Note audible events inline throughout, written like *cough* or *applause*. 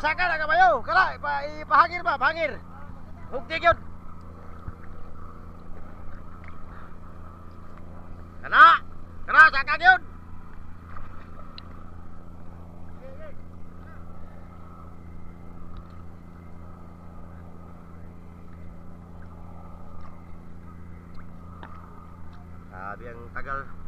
Pasaka na kabayo. Kala, ipa, ipahangir ba? Bahangir. Hugtig yun. Kana! Kana, saka yun. Sabi ang tagal.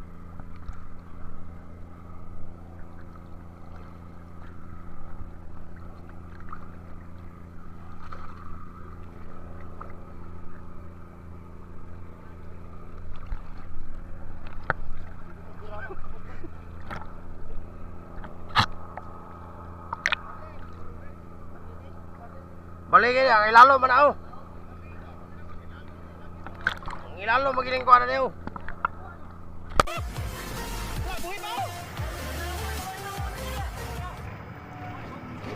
Balikin ang ilalo man ako. Ang ilalo magiling ko na niyo.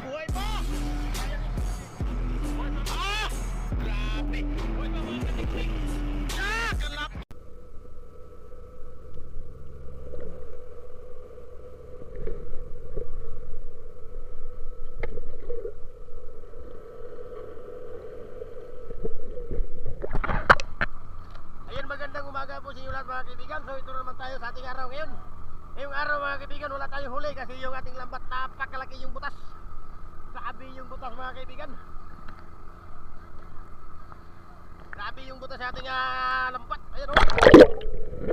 Buhay pa! Ah! Grabe! Buhay pa mga katikling! Ah! Kalap! Ayun, magandang umaga po sa inyo lahat mga kaibigan. So ito na ating araw ngayon. Ngayong araw mga kaibigan, wala tayong huli kasi yung ating lambat napakalaki yung butas. Grabe yung butas mga kaibigan. Grabe yung butas sa ating ah, lambat. Ayun oh.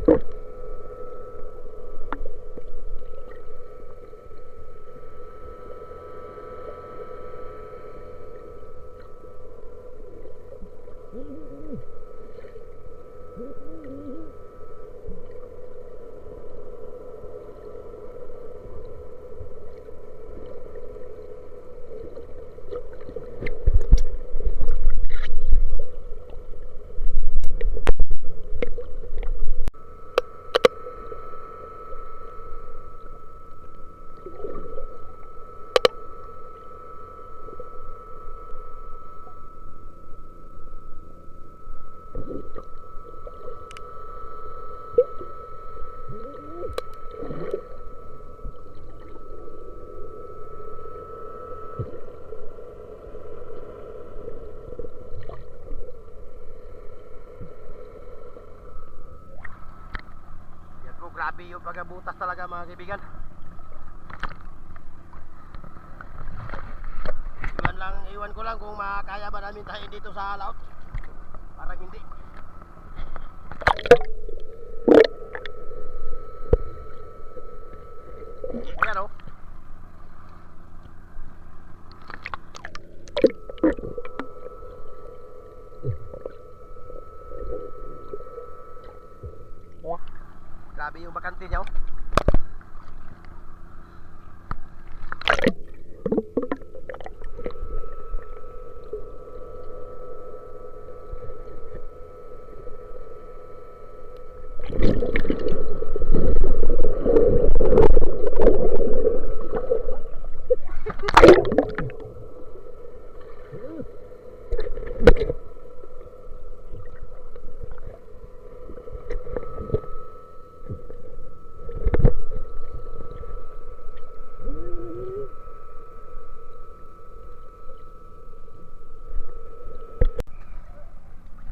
Yan po, grabe yung pagkabutas talaga mga kaibigan. Iwan lang, iwan ko lang kung makaya ba namin tayo dito sa laot. Parang hindi. Ayan o. Grabe yung bakante niya oh.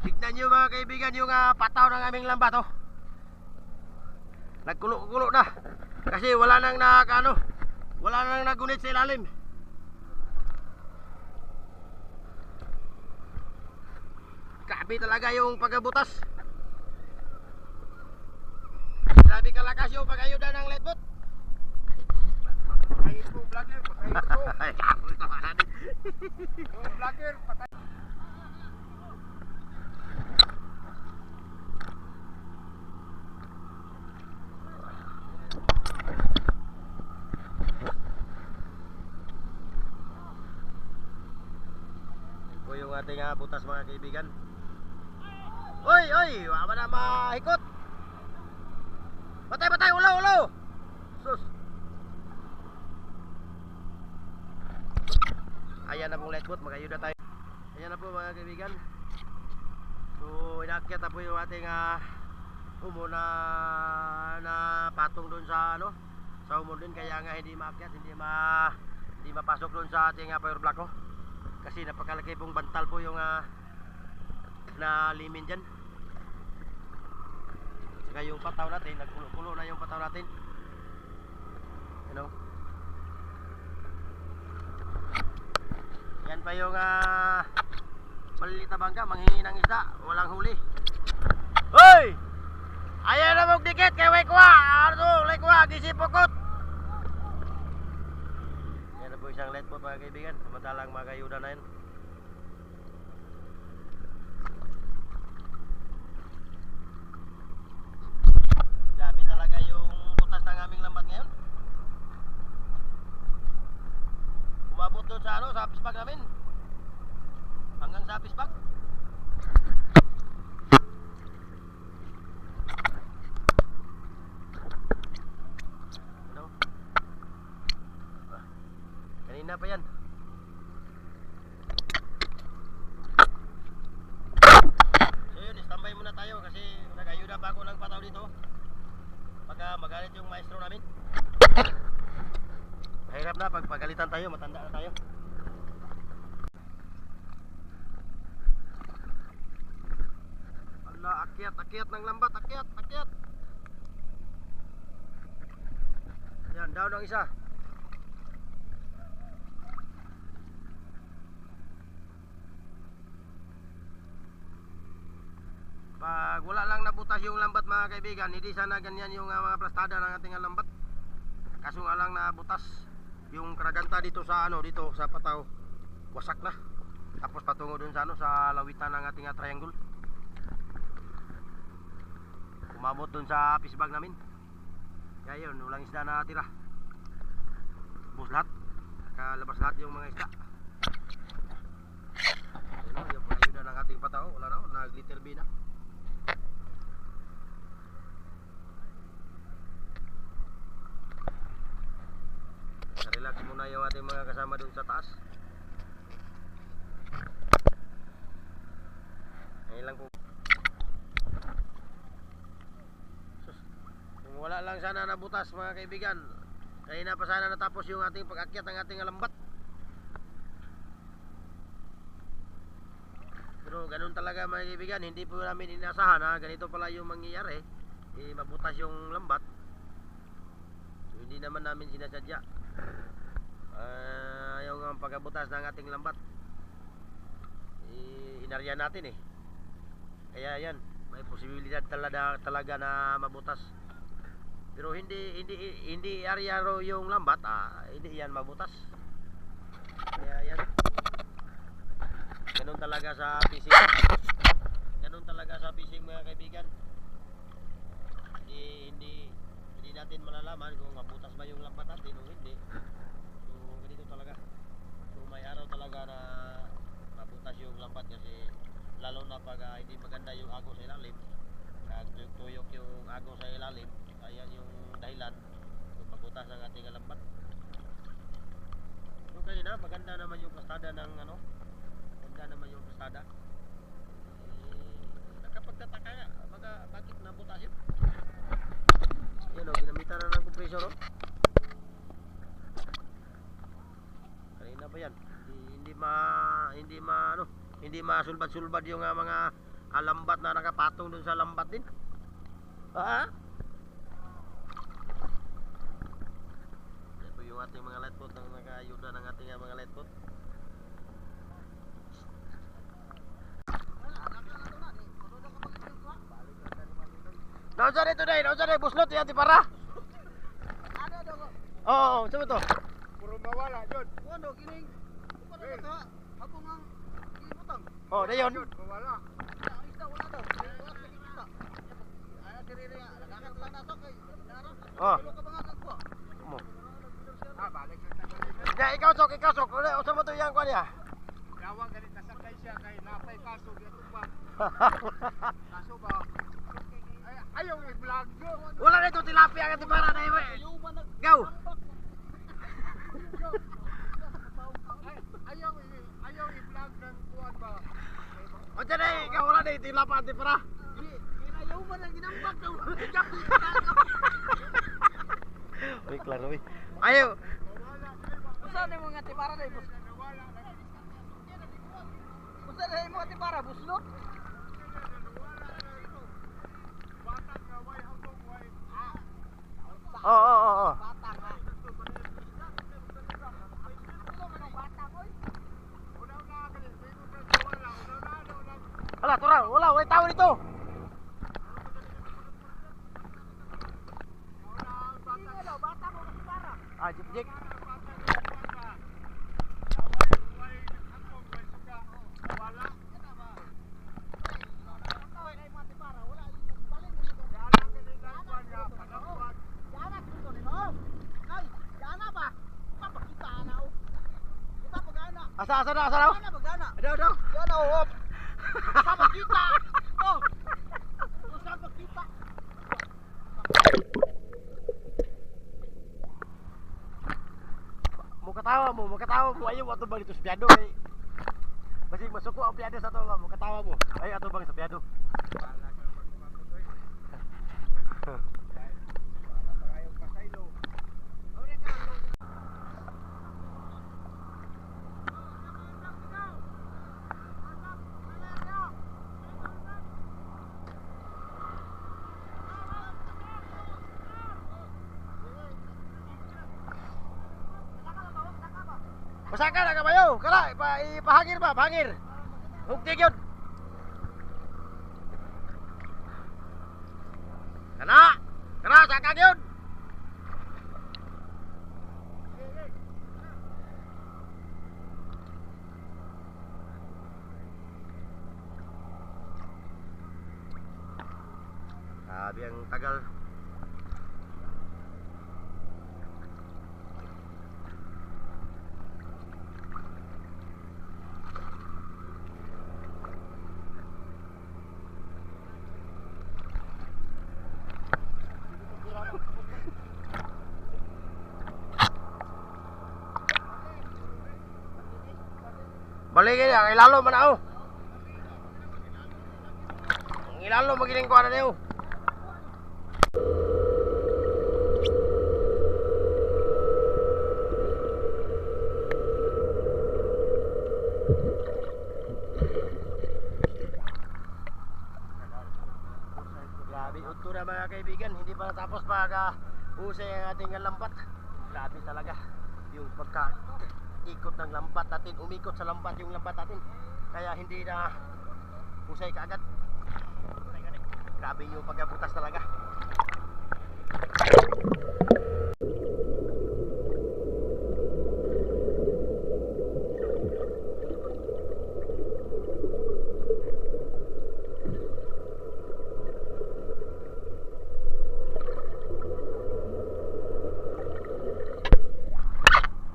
Tignan nyo mga kaibigan yung ah, pataw ng aming lambat oh. Nagkulo-kulo na. Kasi wala nang na ano, wala nang nagunit sa ilalim. Grabe talaga yung pagkabutas. Grabe kalakas yung pag-ayuda ng lightboat. Patayin mo, vlogger! Patayin mo! Ay, kapos naman natin. Oh, vlogger! Patay! Yan po yung ating ah, butas mga kaibigan. Oy, oy, wala na mahikot. Patay, patay, ulo, ulo. Sus. Ayan na pong lightboat, magayuda tayo. Ayan na po mga kaibigan. So, inakyat na po yung ating ah, umuna na patong doon sa ano, sa umon din kaya nga hindi maakyat, hindi ma Hindi mapasok doon sa ating uh, power block ko. Kasi napakalaki pong bantal po yung ah, na limin dyan. Saka yung pataw natin, nagkulo-kulo na yung pataw natin. Ano? Yan pa yung ah, maliliit na bangka, manghingi ng isda, walang huli. Hoy! Ayaw na mong dikit kay Wekwa! Ano, Lekwa, gisipokot! Yan na po isang light po mga kaibigan, samantalang mga kayuda na yan. Grabe talaga yung butas ng aming lambat ngayon. Umabot doon sa ano, sa pispag namin. Hanggang sa pispag. Ano? Ah, Kanina pa yan. So yun, standby muna tayo kasi nag-ayuda pa ako ng pataw dito. Pagka magalit yung maestro namin. Mahirap na pag pagalitan tayo, matanda na tayo. Ala, akyat, akyat ng lambat, akyat, akyat. Yan, down ang isa. Pag wala lang nabutas yung lambat mga kaibigan, hindi sana ganyan yung uh, mga plastada ng ating lambat. Kaso nga lang nabutas yung karaganta dito sa ano dito sa pataw wasak na. Tapos patungo dun sa ano sa lawitan ng ating uh, triangle. Umabot dun sa pisbag namin. Kaya yun, walang isda na tira. Bus lahat. Kalabas lahat yung mga isda. Ayun o, yung ayuda ng ating pataw. Wala na o, nag-liter B na. Muna yung ating mga kasama dun sa taas. Ngayon lang po. Kung wala lang sana nabutas mga kaibigan, kaya na pa sana natapos yung ating pag-akyat ng ating alambat. Pero ganun talaga mga kaibigan, hindi po namin inasahan na ganito pala yung mangyayari. Eh, mabutas yung lambat. So, hindi naman namin sinasadya. Ah, yung ang pagkabutas ng ating lambat. Eh, inarya natin eh. Kaya yan, may posibilidad talaga, talaga na mabutas. Pero hindi hindi hindi area ro yung lambat, ah, hindi yan mabutas. Kaya yan. Ganun talaga sa fishing. Ganun talaga sa fishing mga kaibigan. Hindi hindi hindi natin malalaman kung mabutas ba yung lambat natin o hindi. Talaga. So may araw talaga na mabutas yung lambat kasi lalo na pag ah, hindi maganda yung agos sa ilalim. Pag tuyok yung agos sa ilalim, ayan yung dahilan kung mabutas ang ating lambat. So kanina maganda naman yung pastada ng ano, maganda naman yung pastada. Eh, nakapagtataka nga, baga, bakit nabutas yun? O, ginamitan na ng compressor o. Kanina pa yan. Hindi, ma hindi ma ano, hindi masulbad-sulbad yung ah, mga alambat na nakapatong dun sa lambat din. Ha? Ito yung ating mga light boat ang nakayuda ng ating ah, mga light boat. Naon sa dito dai, naon sa dai buslot yan ti para. Oo, oh, sabi to. Puro mawala, Jod. Ano, kining. Ano ba ito? Ako nga, ibutang. Oh, dayon. Jod, mawala. Ang isda, wala daw. Wala sa isda. Ay, diriri nga. Nagagat lang na to kay. Naran. Oh. Kilo ka ba nga kagwa? Mo. Ah, balik sa tagal. Ya, ikaw sok, ikaw sok. Uli, usa mo to yang kwan ya. Gawang galit nasakay siya kay napay kaso dito pa. *laughs* Kaso ba? Ay, ayaw i-vlog yun. Wala na ito tilapia ka ti para na iwe. Gaw. Ay, ayaw i- ayaw i-vlog ng kuwan ba? O dyan eh, ikaw wala na ito tilapia ti para. Ayaw man ang ginambak daw. Uy, klaro uy. Ayaw. Usa ni mga tibara na ibus. Busa na yung mga tibara, buslot. Oo, oo, oo. oo. Batang ha. Ano man ang batang, oy? Hala, turang, wala, wala tao dito. Hindi nga daw, batang o tibara. Ah, jeep, jeep. Tawag ay mga tibara, wala yung balin dito. Yana dito ni mo. Ay, yana ba? Papakita na o. Kita pagana. Asa, asa na, asa na. Yana pagana. Ano, ano? Yana o. Papakita. Oh. Usa pakita. Mukatawa mo, mukatawa mo. Ayaw, ato bang ito sa piyado eh. Basi masuko ang piyado sa to, mukatawa mo. Ay, ato bang sa *laughs* Usahakan agak bayu, kalau pahangir pak, pahangir. Bukti kyun. Balik ini, ang ilalo man ako. Ang magiling ko na mga kaibigan, hindi pa natapos pag uh, ang ating lampat. Grabe talaga yung pagka ikot ng lambat natin, umikot sa lambat yung lambat natin. Kaya hindi na usay kaagad. Grabe yung pagkabutas talaga.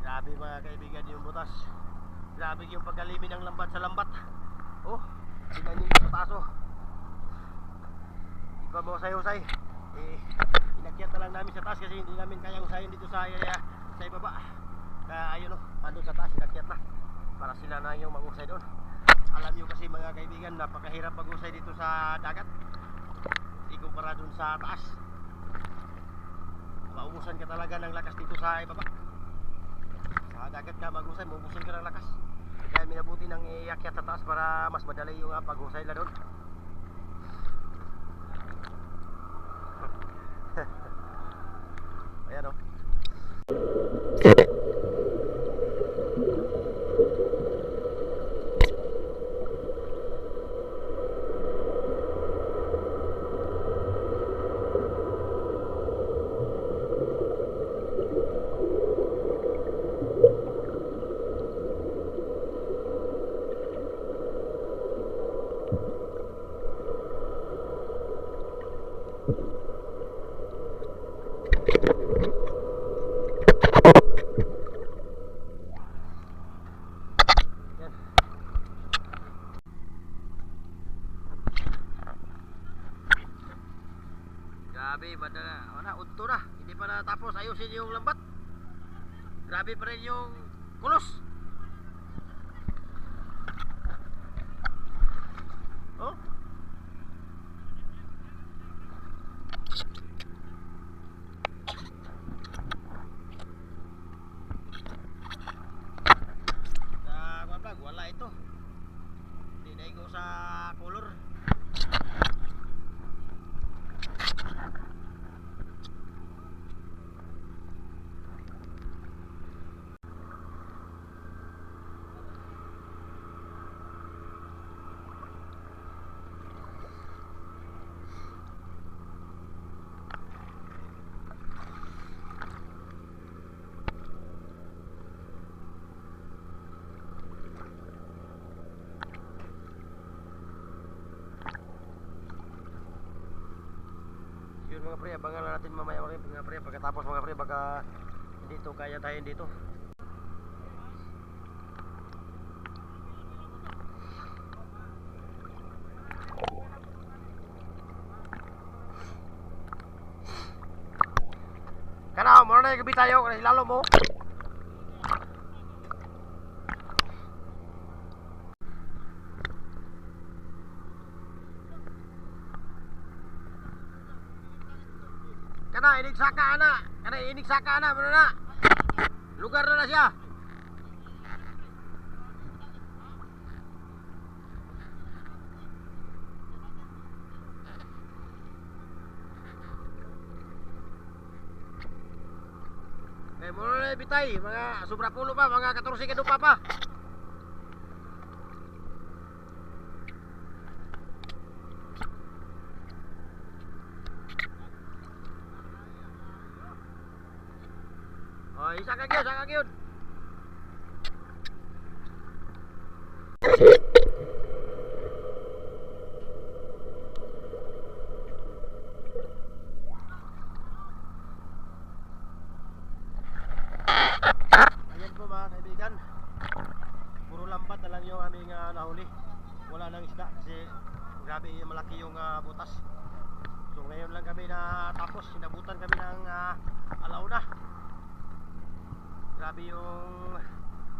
Grabe mga butas. Grabe yung pagkalimi ng lambat sa lambat. Oh, tingnan niyo yung pataso. Iba mo usay-usay. Eh, inakyat na lang namin sa taas kasi hindi namin kayang usayin dito sa area sa ibaba. Kaya ayun oh, andun sa taas, inakyat na. Para sila na yung mag-usay doon. Alam niyo kasi mga kaibigan, napakahirap mag-usay dito sa dagat. Ikumpara doon sa taas. Maubusan ka talaga ng lakas dito sa ibaba dagat ka mag-usay, mabusin ka ng lakas. Kaya minabuti nang iakyat sa taas para mas madali yung uh, pag-usay la doon. Ayan o. Yan. Grabe, madala. Wala, unto na. Hindi pa natapos. Ayusin yung lambat. Grabe pa rin yung kulos. Oh? sa color. Yun mga pre, abangan lang natin mamaya mga pre pagkatapos mga pre baka dito kaya tayo dito. Kana mo na gabi tayo kasi lalo mo. Kana inig saka ana. Kana inig saka ana mo na. Lugar na na siya. Eh, mo na bitay, mga sobra pulo pa, mga 14 kadupa pa. Oh, isa ka gyud, isa ka gyud. Ayan po mga kaibigan. Puro lambat na lang yung aming ah, nahuli. Wala nang isda kasi grabe malaki yung ah, butas. So ngayon lang kami na tapos sinabutan kami ng uh, alauna. Grabe yung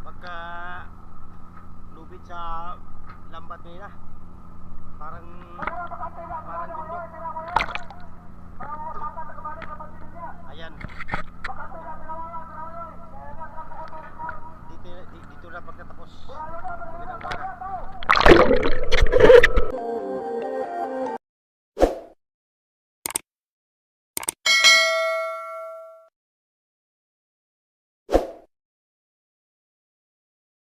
pagka lubid sa lambat nila. Parang parang bundok. Ayan. Dito, di- dito na pagkatapos. Magandang umaga.